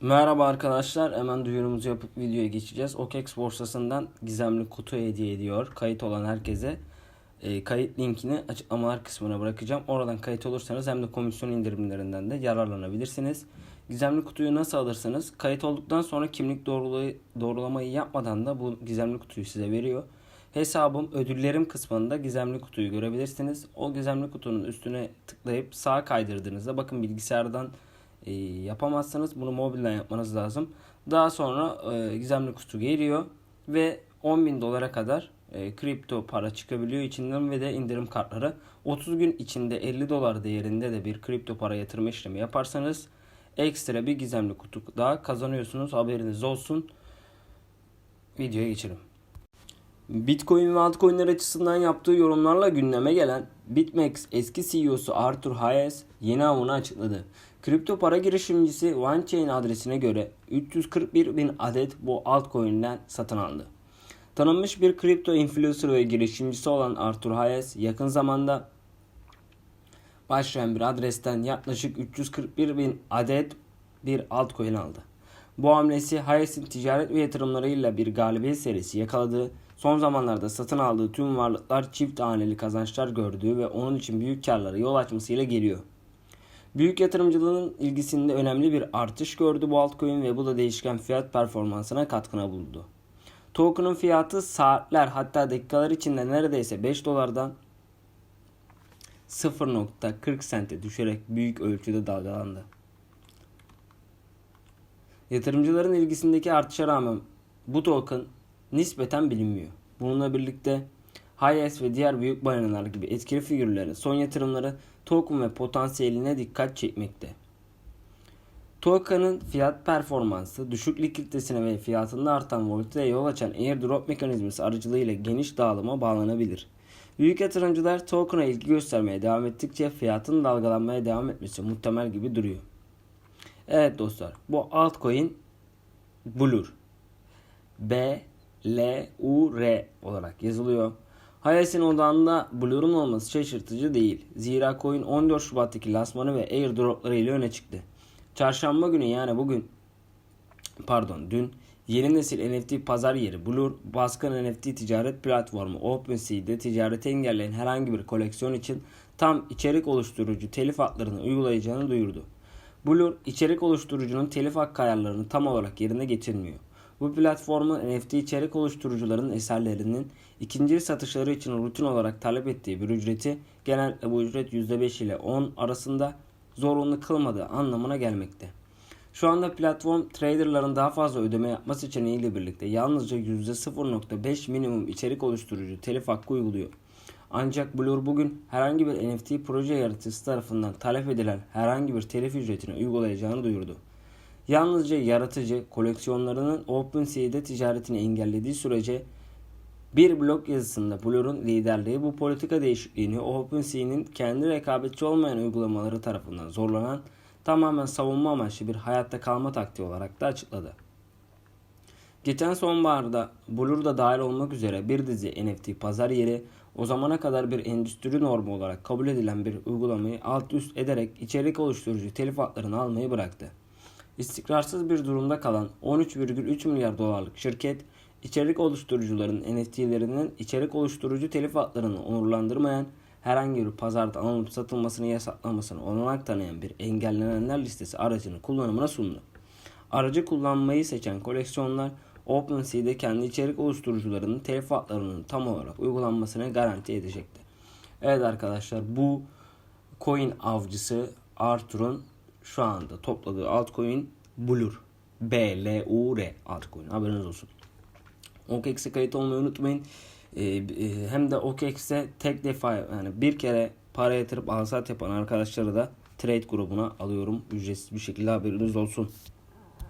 Merhaba arkadaşlar. Hemen duyurumuzu yapıp videoya geçeceğiz. OKEX borsasından gizemli kutu hediye ediyor. Kayıt olan herkese e, kayıt linkini açıklamalar kısmına bırakacağım. Oradan kayıt olursanız hem de komisyon indirimlerinden de yararlanabilirsiniz. Gizemli kutuyu nasıl alırsınız? Kayıt olduktan sonra kimlik doğrulamayı yapmadan da bu gizemli kutuyu size veriyor. Hesabım ödüllerim kısmında gizemli kutuyu görebilirsiniz. O gizemli kutunun üstüne tıklayıp sağa kaydırdığınızda bakın bilgisayardan e, yapamazsanız bunu mobilden yapmanız lazım. Daha sonra e, gizemli kutu geliyor ve 10.000 dolara kadar e, kripto para çıkabiliyor içinden ve de indirim kartları. 30 gün içinde 50 dolar değerinde de bir kripto para yatırma işlemi yaparsanız ekstra bir gizemli kutu daha kazanıyorsunuz. Haberiniz olsun. Videoya geçelim. Bitcoin ve altcoin'ler açısından yaptığı yorumlarla gündeme gelen BitMEX eski CEO'su Arthur Hayes yeni avını açıkladı. Kripto para girişimcisi OneChain adresine göre 341 bin adet bu altcoin'den satın aldı. Tanınmış bir kripto influencer ve girişimcisi olan Arthur Hayes yakın zamanda başlayan bir adresten yaklaşık 341 bin adet bir altcoin aldı. Bu hamlesi Hayes'in ticaret ve yatırımlarıyla bir galibiyet serisi yakaladığı, son zamanlarda satın aldığı tüm varlıklar çift haneli kazançlar gördüğü ve onun için büyük karlara yol açmasıyla geliyor. Büyük yatırımcılığın ilgisinde önemli bir artış gördü bu altcoin ve bu da değişken fiyat performansına katkına buldu. Token'ın fiyatı saatler hatta dakikalar içinde neredeyse 5 dolardan 0.40 sente düşerek büyük ölçüde dalgalandı. Yatırımcıların ilgisindeki artışa rağmen bu token nispeten bilinmiyor. Bununla birlikte Hayes ve diğer büyük balinalar gibi etkili figürlerin son yatırımları token ve potansiyeline dikkat çekmekte. Token'ın fiyat performansı, düşük likiditesine ve fiyatında artan volatiliteye yol açan airdrop mekanizması aracılığıyla geniş dağılıma bağlanabilir. Büyük yatırımcılar token'a ilgi göstermeye devam ettikçe fiyatın dalgalanmaya devam etmesi muhtemel gibi duruyor. Evet dostlar bu altcoin Blur. B L U R olarak yazılıyor. Hayes'in odağında Blur'un olması şaşırtıcı değil. Zira coin 14 Şubat'taki lansmanı ve airdropları ile öne çıktı. Çarşamba günü yani bugün pardon dün yeni nesil NFT pazar yeri Blur baskın NFT ticaret platformu OpenSea'de ticareti engelleyen herhangi bir koleksiyon için tam içerik oluşturucu telif haklarını uygulayacağını duyurdu. Blur içerik oluşturucunun telif hakkı ayarlarını tam olarak yerine getirmiyor. Bu platformun NFT içerik oluşturucuların eserlerinin ikinci satışları için rutin olarak talep ettiği bir ücreti genellikle bu ücret %5 ile 10 arasında zorunlu kılmadığı anlamına gelmekte. Şu anda platform traderların daha fazla ödeme yapması için birlikte yalnızca %0.5 minimum içerik oluşturucu telif hakkı uyguluyor. Ancak Blur bugün herhangi bir NFT proje yaratıcısı tarafından talep edilen herhangi bir telif ücretini uygulayacağını duyurdu. Yalnızca yaratıcı koleksiyonlarının OpenSea'de ticaretini engellediği sürece bir blog yazısında Blur'un liderliği bu politika değişikliğini OpenSea'nin kendi rekabetçi olmayan uygulamaları tarafından zorlanan tamamen savunma amaçlı bir hayatta kalma taktiği olarak da açıkladı. Geçen sonbaharda Blur da dahil olmak üzere bir dizi NFT pazar yeri o zamana kadar bir endüstri normu olarak kabul edilen bir uygulamayı alt üst ederek içerik oluşturucu telif haklarını almayı bıraktı. İstikrarsız bir durumda kalan 13,3 milyar dolarlık şirket, içerik oluşturucuların NFT'lerinin içerik oluşturucu telif haklarını onurlandırmayan herhangi bir pazarda alınıp satılmasını yasaklamasını olanak tanıyan bir engellenenler listesi aracını kullanımına sundu. Aracı kullanmayı seçen koleksiyonlar OpenSea'de kendi içerik oluşturucularının telif haklarının tam olarak uygulanmasını garanti edecekti. Evet arkadaşlar bu coin avcısı Arthur'un şu anda topladığı altcoin Blur. B-L-U-R altcoin. Haberiniz olsun. OKEX'e kayıt olmayı unutmayın. Ee, e, hem de OKEX'e tek defa yani bir kere para yatırıp alsat yapan arkadaşları da trade grubuna alıyorum. Ücretsiz bir şekilde haberiniz olsun.